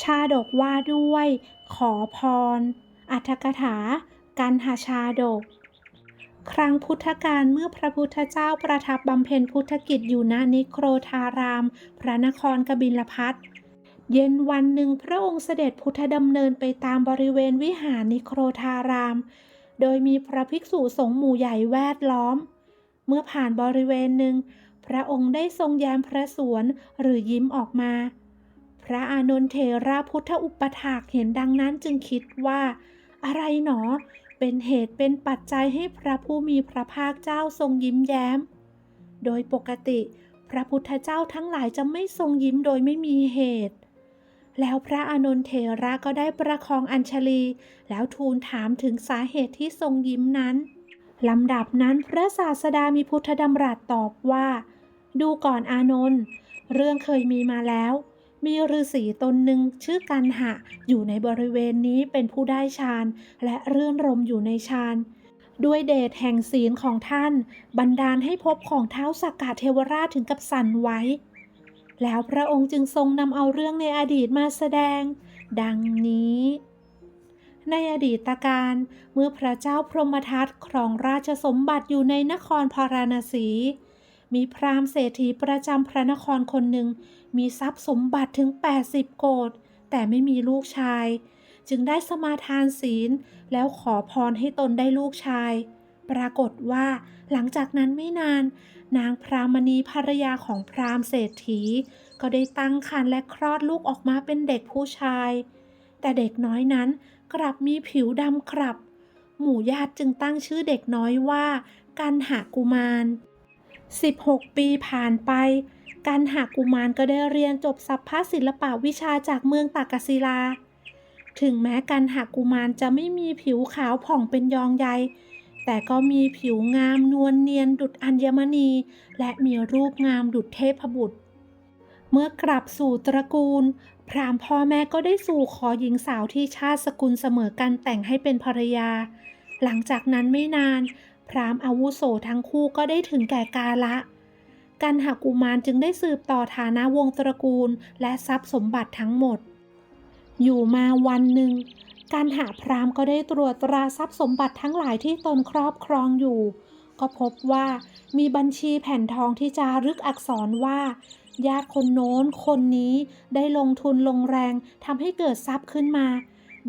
ชาดกว่าด้วย ขอพร อัตถกถา กันหาชาดก ครั้งพุทธกาลเมื่อพระพุทธเจ้าประทับบำเพ็ญพุทธกิจอยู่ณนิโครธาราม พระนครกบิลพัทเย็นวันหนึ่งพระองค์เสด็จพุทธดำเนินไปตามบริเวณวิหารนิโครธาราม โดยมีพระภิกษุสงฆ์หมู่ใหญ่แวดล้อม เมื่อผ่านบริเวณหนึ่ง พระองค์ได้ทรงแย้มพระสวนหรือยิ้มออกมา พระอานนทเถระพุทธอุปถากเห็นดังนั้นจึงคิดว่า อะไรหนอ เป็นเหตุเป็นปัจจัยให้พระผู้มีพระภาคเจ้าทรงยิ้มแย้ม โดยปกติ พระพุทธเจ้าทั้งหลายจะไม่ทรงยิ้มโดยไม่มีเหตุ แล้วพระอานนทเถระก็ได้ประคองอัญชลี แล้วทูลถามถึงสาเหตุที่ทรงยิ้มนั้นลำดับนั้นพระศาสดามีพุทธดำรัสตอบว่า ดูก่อนอานนท์เรื่องเคยมีมาแล้ว มีฤาษีตนหนึ่งชื่อกันหะ อยู่ในบริเวณนี้เป็นผู้ได้ฌาน และเรื่อนรมอยู่ในฌานด้วยเดชแห่งศีลของท่าน บันดาลให้พบของเท้าสักกะเทวราชถึงกับสั่นไหวแล้วพระองค์จึงทรงนำเอาเรื่องในอดีตมาแสดง ดังนี้ ในอดีตการเมื่อพระเจ้าพรหมทัตครองราชสมบัติอยู่ในนครพาราณสี มีพราหมณ์เศรษฐีประจำพระนครคนหนึ่ง มีทรัพย์สมบัติถึง 80 โกดแต่ไม่มีลูกชาย จึงได้สมาทานศีล แล้วขอพรให้ตนได้ลูกชาย ปรากฏว่าหลังจากนั้นไม่นาน นางพรามณีภรรยาของพราหมณ์เศรษฐี ก็ได้ตั้งครรภ์และคลอดลูกออกมาเป็นเด็กผู้ชาย แต่เด็กน้อยนั้นกลับมีผิวดำครับ หมู่ญาติจึงตั้งชื่อเด็กน้อยว่า กันหากุมาร 16 ปีผ่านไป กันหากุมารก็ได้เรียนจบสัพพศิลปะวิชาจากเมืองตากศิลา ถึงแม้กันหากุมารจะไม่มีผิวขาวผ่องเป็นยองใย แต่ก็มีผิวงามนวลเนียนดุจอัญมณี และมีรูปงามดุจเทพบุตร เมื่อกลับสู่ตระกูล พรามพ่อแม่ก็ได้สู่ขอหญิงสาวที่ชาติสกุลเสมอกันแต่งให้เป็นภรรยา หลังจากนั้นไม่นาน พราหมณ์อาวุโสทั้งคู่ก็ได้ถึงแก่กาละ กันหากุมารจึงได้สืบต่อฐานะวงศ์ตระกูลและทรัพย์สมบัติทั้งหมด อยู่มาวันหนึ่ง การหาพราหมณ์ก็ได้ตรวจตราทรัพย์สมบัติทั้งหลายที่ตนครอบครองอยู่ ก็พบว่ามีบัญชีแผ่นทองที่จารึกอักษรว่า ญาติคนโน้นคนนี้ได้ลงทุนลงแรงทำให้เกิดทรัพย์ขึ้นมา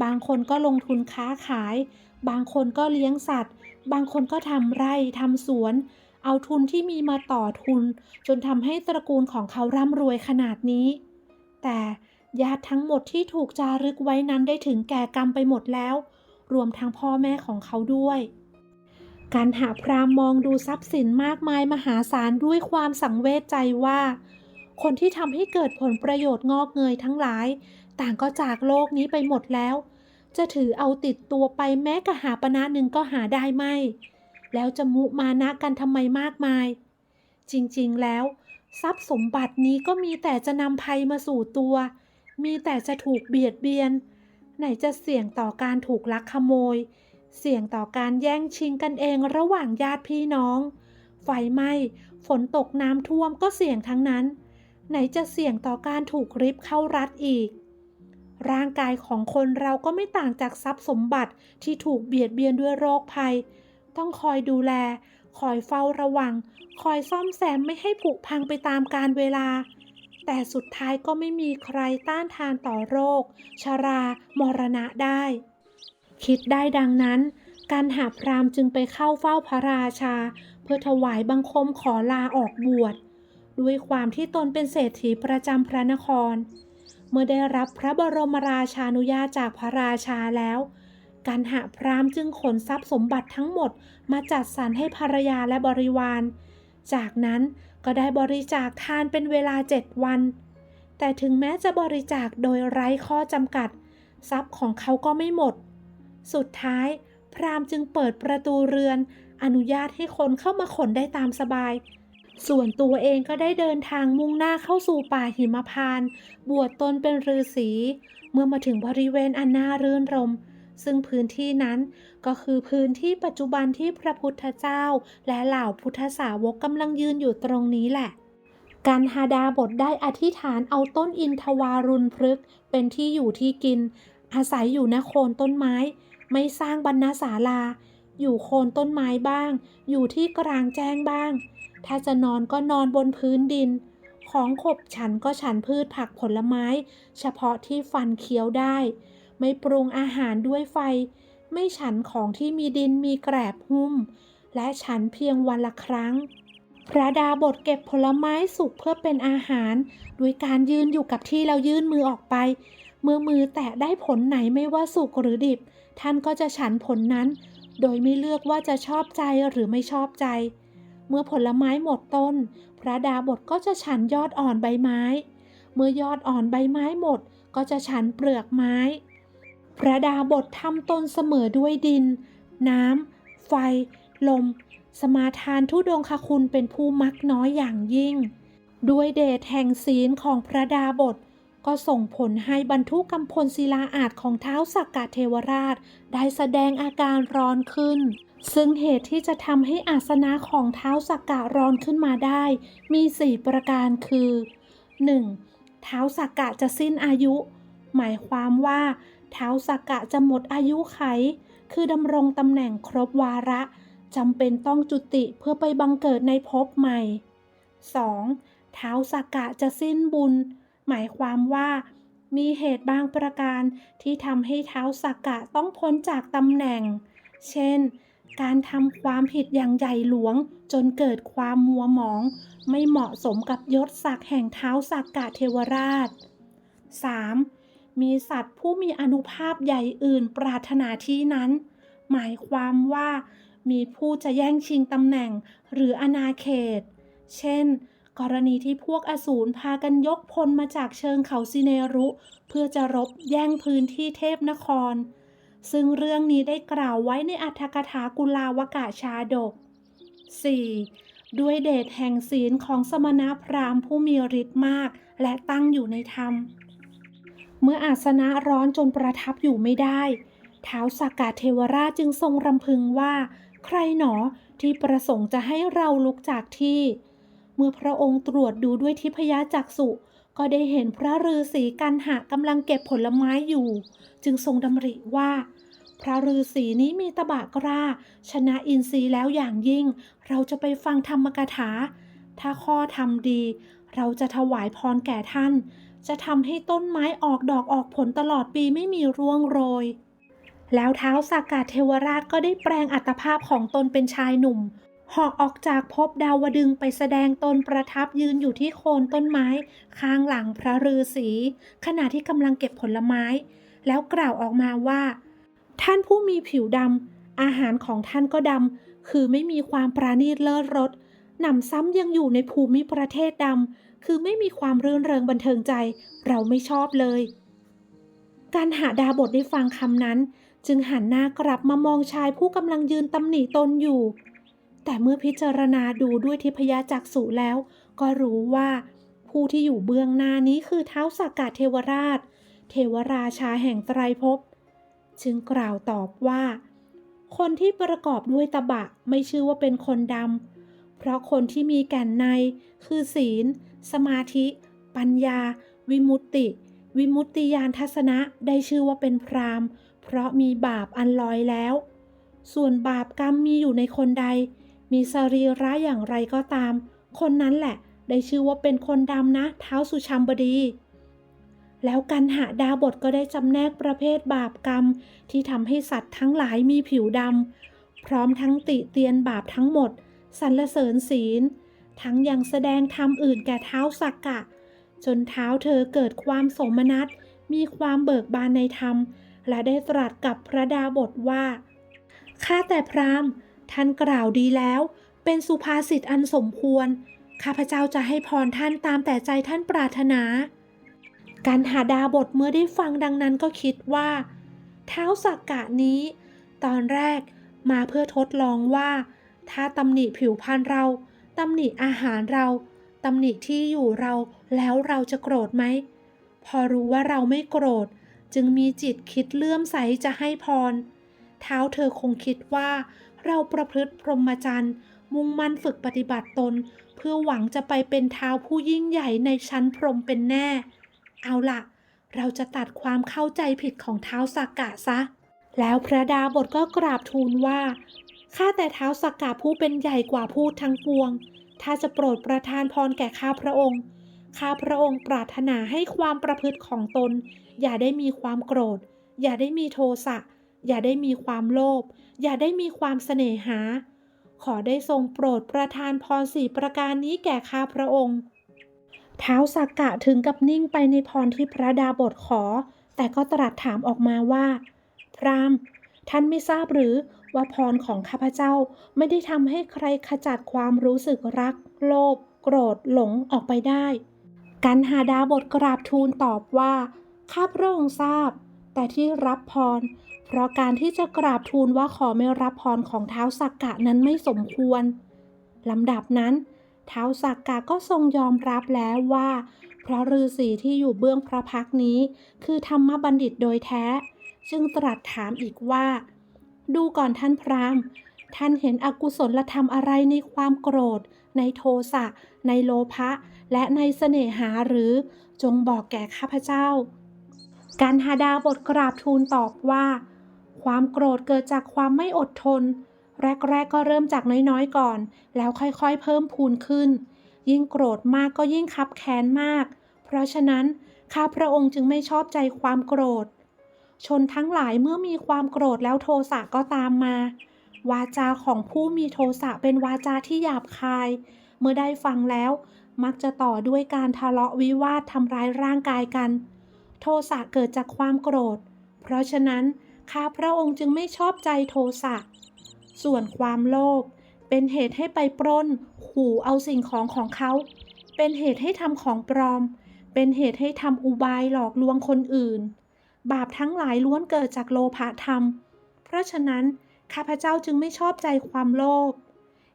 บางคนก็ลงทุนค้าขาย บางคนก็เลี้ยงสัตว์ บางคนก็ทำไร่ทำสวน เอาทุนที่มีมาต่อทุน จนทำให้ตระกูลของเขาร่ำรวยขนาดนี้ แต่ญาติทั้งหมดที่ถูกจารึกไว้นั้นได้ถึงแก่กรรมไปหมดแล้ว รวมทั้งพ่อแม่ของเขาด้วย การหาพรามมองดูทรัพย์สินมากมายมหาศาลด้วยความสังเวชใจว่า คนที่ทำให้เกิดผลประโยชน์งอกเงยทั้งหลาย ต่างก็จากโลกนี้ไปหมดแล้ว จะถือเอาติดตัวไปแม้กระหาปณะหนึ่งก็หาได้ไม่ แล้วจะมุมานะกันทำไมมากมาย จริงๆแล้ว ทรัพย์สมบัตินี้ก็มีแต่จะนำภัยมาสู่ตัว มีแต่จะถูกเบียดเบียน ไหนจะเสี่ยงต่อการถูกลักขโมย เสี่ยงต่อการแย่งชิงกันเองระหว่างญาติพี่น้อง ไฟไหม้ ฝนตกน้ำท่วมก็เสี่ยงทั้งนั้น ไหนจะเสี่ยงต่อการถูกริบเข้ารัดอีก ร่างกายของคนเราก็ไม่ต่างจากทรัพย์สมบัติที่ถูกเบียดเบียนด้วยโรคภัย ต้องคอยดูแล คอยเฝ้าระวัง คอยซ่อมแซมไม่ให้ผุพังไปตามกาลเวลา แต่สุดท้ายก็ไม่มีใครต้านทานต่อโรค ชรา มรณะได้ คิดได้ดังนั้น การหาพรามจึงไปเข้าเฝ้าพระราชา เพื่อถวายบังคมขอลาออกบวช ด้วยความที่ตนเป็นเศรษฐีประจำพระนคร เมื่อได้รับพระบรมราชานุญาตจากพระราชาแล้วการหาพราหมณ์จึงขนทรัพย์สมบัติทั้งหมดมาจัดสรรให้ภรรยาและบริวาร จากนั้นก็ได้บริจาคทานเป็นเวลาเจ็ดวัน แต่ถึงแม้จะบริจาคโดยไร้ข้อจำกัด ทรัพย์ของเขาก็ไม่หมด สุดท้าย พราหมณ์จึงเปิดประตูเรือน อนุญาตให้คนเข้ามาขนได้ตามสบาย ส่วนตัวเองก็ได้เดินทางมุ่งหน้าเข้าสู่ป่าหิมพานต์บวชตนเป็นฤาษีเมื่อมาถึงบริเวณอันน่ารื่นรม ซึ่งพื้นที่นั้นก็คือพื้นที่ปัจจุบันที่พระพุทธเจ้า และเหล่าพุทธสาวกกำลังยืนอยู่ตรงนี้แหละการหาดาบทได้อธิษฐานเอาต้นอินทวารุณพฤกษ์เป็นที่อยู่ที่กิน อาศัยอยู่ณโคนต้นไม้ ไม่สร้างบรรณศาลา อยู่โคนต้นไม้บ้าง อยู่ที่กลางแจ้งบ้าง ถ้าจะนอนก็นอนบนพื้นดิน ของขบฉันก็ฉันพืชผักผลไม้ เฉพาะที่ฟันเคี้ยวได้ ไม่ปรุงอาหารด้วยไฟ ไม่ฉันของที่มีดินมีแกรบหุ้ม และฉันเพียงวันละครั้งพระดาบทเก็บผลไม้สุกเพื่อเป็นอาหารด้วยการยืนอยู่กับที่แล้วยื่นมือออกไป เมื่อมือแตะได้ผลไหนไม่ว่าสุกหรือดิบ ท่านก็จะฉันผลนั้น โดยไม่เลือกว่าจะชอบใจหรือไม่ชอบใจ เมื่อผลไม้หมดต้น พระดาบทก็จะฉันยอดอ่อนใบไม้ เมื่อยอดอ่อนใบไม้หมด ก็จะฉันเปลือกไม้ พระดาบททำตนเสมอด้วยดิน น้ำ ไฟ ลม สมาทานทุดงคคุณเป็นผู้มักน้อยอย่างยิ่ง ด้วยเดชแห่งศีลของพระดาบทก็ส่งผลให้บรรทุกกำพลศิลาอาจของเท้าสักกะเทวราช ได้แสดงอาการร้อนขึ้น ซึ่งเหตุที่จะทำให้อาสนะของเท้าสักกะร้อนขึ้นมาได้ มีสี่ประการคือ 1. เท้าสักกะจะสิ้นอายุ หมายความว่า เท้าสักกะจะหมดอายุไข คือดำรงตำแหน่งครบวาระจำเป็นต้องจุติเพื่อไปบังเกิดในภพใหม่ 2. เท้าสักกะจะสิ้นบุญ หมายความว่ามีเหตุบางประการที่ทำให้เท้าสักกะต้องพ้นจากตำแหน่ง เช่น การทำความผิดอย่างใหญ่หลวง จนเกิดความมัวหมอง ไม่เหมาะสมกับยศศักดิ์แห่งเท้าสักกะเทวราช 3. มีสัตว์ผู้มีอนุภาพใหญ่อื่นปรารถนาที่นั้น หมายความว่า มีผู้จะแย่งชิงตำแหน่งหรืออาณาเขต เช่น กรณีที่พวกอสูรพากันยกพลมาจากเชิงเขาซิเนรุ เพื่อจะรบแย่งพื้นที่เทพนคร ซึ่งเรื่องนี้ได้กล่าวไว้ในอัธกถากุลาวกะชาดก 4. ด้วยเดชแห่งศีลของสมณพราหมณ์ผู้มีฤทธิ์มากและตั้งอยู่ในธรรม เมื่ออาสนะร้อนจนประทับอยู่ไม่ได้ท้าวสักกะเทวราชจึงทรงรำพึงว่า ใครหนอที่ประสงค์จะให้เราลุกจากที่ เมื่อพระองค์ตรวจดูด้วยทิพยจักษุ ก็ได้เห็นพระฤาษีกันหะกำลังเก็บผลไม้อยู่ จึงทรงดำริว่า พระฤาษีนี้มีตบะกล้า ชนะอินทรีย์แล้วอย่างยิ่ง เราจะไปฟังธรรมกถา ถ้าข้อทำดี เราจะถวายพรแก่ท่าน จะทำให้ต้นไม้ออกดอกออกผลตลอดปีไม่มีร่วงโรย แล้วเท้าสากาเทวราชก็ได้แปลงอัตภาพของตนเป็นชายหนุ่ม หาะออกจากภพดาวดึงไปแสดงตนประทับยืนอยู่ที่โคนต้นไม้ ข้างหลังพระฤาษีขณะที่กำลังเก็บผลไม้ แล้วกล่าวออกมาว่า ท่านผู้มีผิวดำอาหารของท่านก็ดำคือไม่มีความปราณีตเลิศรสหนำซ้ำยังอยู่ในภูมิประเทศดำคือไม่มีความรื่นเริงบันเทิงใจ เราไม่ชอบเลย การหาดาบทได้ฟังคำนั้น จึงหันหน้ากลับมามองชายผู้กำลังยืนตำหนิตนอยู่ แต่เมื่อพิจารณาดูด้วยทิพยจักษุแล้ว ก็รู้ว่า ผู้ที่อยู่เบื้องหน้านี้คือเท้าสากาเทวราช เทวราชาแห่งไตรภพจึงกล่าวตอบว่า คนที่ประกอบด้วยตบะไม่ชื่อว่าเป็นคนดำ เพราะคนที่มีแก่นใน คือศีล สมาธิ ปัญญา วิมุตติ วิมุตติยานทัศนะได้ชื่อว่าเป็นพรามเพราะมีบาปอันลอยแล้ว ส่วนบาปกรรมมีอยู่ในคนใด มีสรีระอย่างไรก็ตาม คนนั้นแหละ ได้ชื่อว่าเป็นคนดำนะ เท้าสุชัมบดี แล้วกันหาดาบทก็ได้จำแนกประเภทบาปกรรม ที่ทำให้สัตว์ทั้งหลายมีผิวดำพร้อมทั้งติเตียนบาปทั้งหมดสรรเสริญศีล ทั้งยังแสดงธรรมอื่นแก่เท้าสักกะ จนเท้าเธอเกิดความสมนัตมีความเบิกบานในธรรม และได้ตรัสกับพระดาบทว่าข้าแต่พราหมณ์ ท่านกล่าวดีแล้ว เป็นสุภาษิตอันสมควร ข้าพเจ้าจะให้พรท่านตามแต่ใจท่านปรารถนาการหาดาบทเมื่อได้ฟังดังนั้นก็คิดว่า เท้าสักกะนี้ ตอนแรกมาเพื่อทดลองว่า ถ้าตำหนิผิวพรรณเราตำหนิอาหารเราตำหนิที่อยู่เราแล้วเราจะโกรธไหม พอรู้ว่าเราไม่โกรธ จึงมีจิตคิดเลื่อมใสจะให้พร เท้าเธอคงคิดว่า เราประพฤติพรหมจรรย์ มุ่งมั่นฝึกปฏิบัติตน เพื่อหวังจะไปเป็นเท้าวผู้ยิ่งใหญ่ในชั้นพรหมเป็นแน่ เอาละเราจะตัดความเข้าใจผิดของเท้าสักกะซะ แล้วพระดาบทก็กราบทูลว่าข้าแต่เท้าสักกะผู้เป็นใหญ่กว่าพูดทั้งปวง ถ้าจะโปรดประทานพรแก่ข้าพระองค์ข้าพระองค์ปรารถนาให้ความประพฤติของตน อย่าได้มีความโกรธ อย่าได้มีโทสะ อย่าได้มีความโลภ อย่าได้มีความเสน่หา ขอได้ทรงโปรดประทานพรสี่ประการนี้แก่ข้าพระองค์เท้าวสักกะถึงกับนิ่งไปในพรที่พระดาบทขอ แต่ก็ตรัสถามออกมาว่า พรามท่านไม่ทราบหรือว่าพรของข้าพเจ้าไม่ได้ทำให้ใครขจัดความรู้สึกรัก โลภโกรธหลงออกไปได้ กันหาดาบทกราบทูลตอบว่า ข้าพระองค์ทราบ แต่ที่รับพร เพราะการที่จะกราบทูลว่าขอไม่รับพรของเท้าสักกะนั้นไม่สมควรลำดับนั้น เท้าสักกะก็ทรงยอมรับแล้วว่าพระฤาษีที่อยู่เบื้องพระพักนี้ คือธรรมบัณฑิตโดยแท้ จึงตรัสถามอีกว่า ดูก่อนท่านพราหมณ์ท่านเห็นอกุศลธรรมอะไรในความโกรธ ในโทสะ ในโลภะ และในเสน่หาหรือ จงบอกแก่ข้าพเจ้าการหาดาบทกราบทูลตอบว่า ความโกรธเกิดจากความไม่อดทน แรกๆก็เริ่มจากน้อยๆก่อน แล้วค่อยๆเพิ่มพูนขึ้น ยิ่งโกรธมากก็ยิ่งคับแค้นมาก เพราะฉะนั้นข้าพระองค์จึงไม่ชอบใจความโกรธ ชนทั้งหลายเมื่อมีความโกรธแล้วโทสะก็ตามมา วาจาของผู้มีโทสะเป็นวาจาที่หยาบคาย เมื่อได้ฟังแล้วมักจะต่อด้วยการทะเลาะวิวาททำร้ายร่างกายกัน โทสะเกิดจากความโกรธ เพราะฉะนั้น ข้าพระองค์จึงไม่ชอบใจโทสะ ส่วนความโลภเป็นเหตุให้ไปปล้น ขู่เอาสิ่งของของเขา เป็นเหตุให้ทำของปลอม เป็นเหตุให้ทำอุบายหลอกลวงคนอื่น บาปทั้งหลายล้วนเกิดจากโลภะธรรม เพราะฉะนั้นข้าพเจ้าจึงไม่ชอบใจความโลภ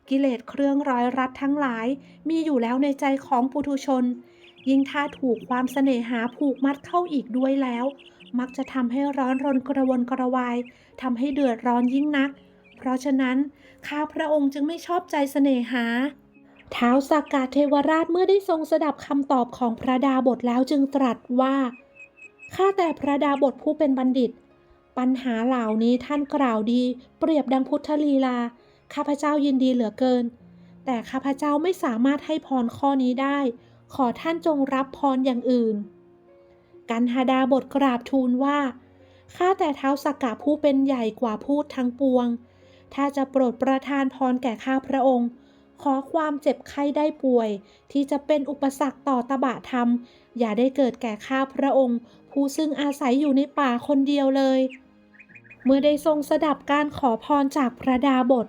กิเลสเครื่องร้อยรัดทั้งหลายมีอยู่แล้วในใจของปุถุชน ยิ่งถ้าถูกความเสน่หาผูกมัดเข้าอีกด้วยแล้ว มักจะทำให้ร้อนรนกระวนกระวายทำให้เดือดร้อนยิ่งนัก เพราะฉะนั้นข้าพระองค์จึงไม่ชอบใจเสน่หาท้าวสักกะเทวราชเมื่อได้ทรงสดับคำตอบของพระดาบทแล้วจึงตรัสว่าข้าแต่พระดาบทผู้เป็นบัณฑิต ปัญหาเหล่านี้ท่านกล่าวดี เปรียบดังพุทธลีลา ข้าพเจ้ายินดีเหลือเกิน แต่ข้าพเจ้าไม่สามารถให้พรข้อนี้ได้ ขอท่านจงรับพรอย่างอื่น กันหาดาบทกราบทูลว่า ข้าแต่เท้าสักกะผู้เป็นใหญ่กว่าพูดทั้งปวง ถ้าจะโปรดประทานพรแก่ข้าพระองค์ ขอความเจ็บไข้ได้ป่วย ที่จะเป็นอุปสรรคต่อตบะธรรม อย่าได้เกิดแก่ข้าพระองค์ ผู้ซึ่งอาศัยอยู่ในป่าคนเดียวเลย เมื่อได้ทรงสดับการขอพรจากพระดาบท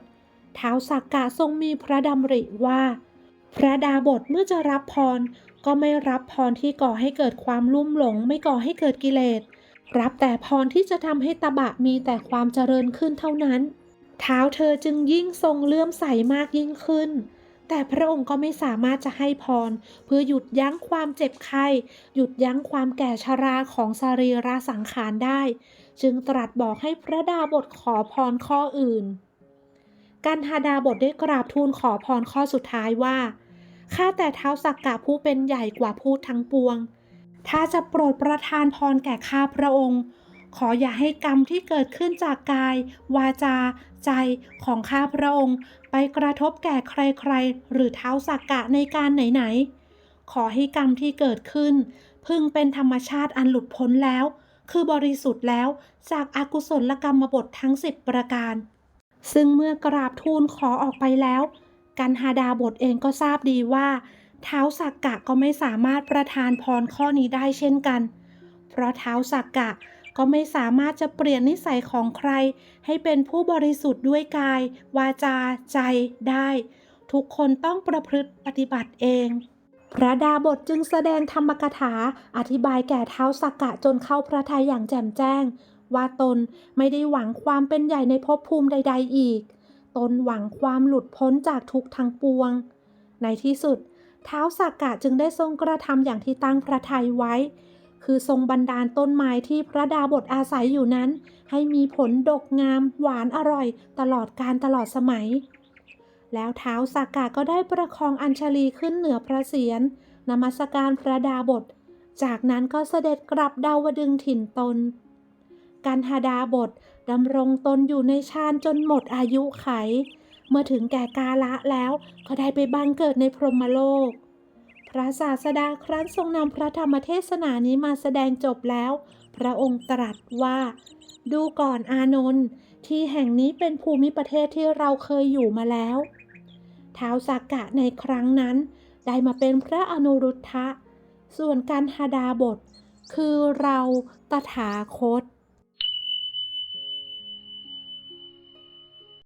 ท้าสักกะทรงมีพระดำริว่า พระดาบทเมื่อจะรับพร ก็ไม่รับพรที่ก่อให้เกิดความลุ่มหลง ไม่ก่อให้เกิดกิเลส รับแต่พรที่จะทำให้ตบะมีแต่ความเจริญขึ้นเท่านั้น เท้าเธอจึงยิ่งทรงเลื่อมใสมากยิ่งขึ้น แต่พระองค์ก็ไม่สามารถจะให้พร เพื่อหยุดยั้งความเจ็บไข้ หยุดยั้งความแก่ชราของสรีระสังขารได้ จึงตรัสบอกให้พระดาบทขอพรข้ออื่นกันหาดาบทได้กราบทูลขอพรข้อสุดท้ายว่า ข้าแต่เท้าสักกะผู้เป็นใหญ่กว่าพูดทั้งปวง ถ้าจะโปรดประทานพรแก่ข้าพระองค์ ขออย่าให้กรรมที่เกิดขึ้นจากกาย วาจา ใจของข้าพระองค์ ไปกระทบแก่ใครๆ หรือเท้าสักกะในการไหนๆ ขอให้กรรมที่เกิดขึ้น พึงเป็นธรรมชาติอันหลุดพ้นแล้ว คือบริสุทธิ์แล้วจากอากุศลกรรมบททั้งสิบประการ ซึ่งเมื่อกราบทูลขอออกไปแล้ว กันหาดาบทเองก็ทราบดีว่า เท้าสักกะก็ไม่สามารถประทานพรข้อนี้ได้เช่นกัน เพราะเท้าสักกะก็ไม่สามารถจะเปลี่ยนนิสัยของใคร ให้เป็นผู้บริสุทธิ์ด้วยกาย วาจา ใจได้ ทุกคนต้องประพฤติปฏิบัติเอง พระดาบทจึงแสดงธรรมกถา อธิบายแก่เท้าสักกะจนเข้าพระทัยอย่างแจ่มแจ้ง ว่าตนไม่ได้หวังความเป็นใหญ่ในภพภูมิใด ๆ อีก ตนหวังความหลุดพ้นจากทุกทั้งปวง ในที่สุด เท้าสักกะจึงได้ทรงกระทำอย่างที่ตั้งพระทัยไว้ คือทรงบันดาลต้นไม้ที่พระดาบทอาศัยอยู่นั้น ให้มีผลดกงาม หวานอร่อย ตลอดการตลอดสมัย แล้วเท้าสากกะก็ได้ประคองอัญชลีขึ้นเหนือพระเศียรนมัสการพระดาบท จากนั้นก็เสด็จกลับดาวดึงถิ่นตนกันหาดาบท ดำรงตนอยู่ในฌานจนหมดอายุไข เมื่อถึงแก่กาละแล้วก็ได้ไปบังเกิดในพรหมโลก พระศาสดาครั้นทรงนำพระธรรมเทศนานี้มาแสดงจบแล้ว พระองค์ตรัสว่า ดูก่อนอานนท์ที่แห่งนี้เป็นภูมิประเทศที่เราเคยอยู่มาแล้วท้าวสักกะในครั้งนั้น ได้มาเป็นพระอนุรุทธะ ส่วนการหาดาบท คือเราตถาคต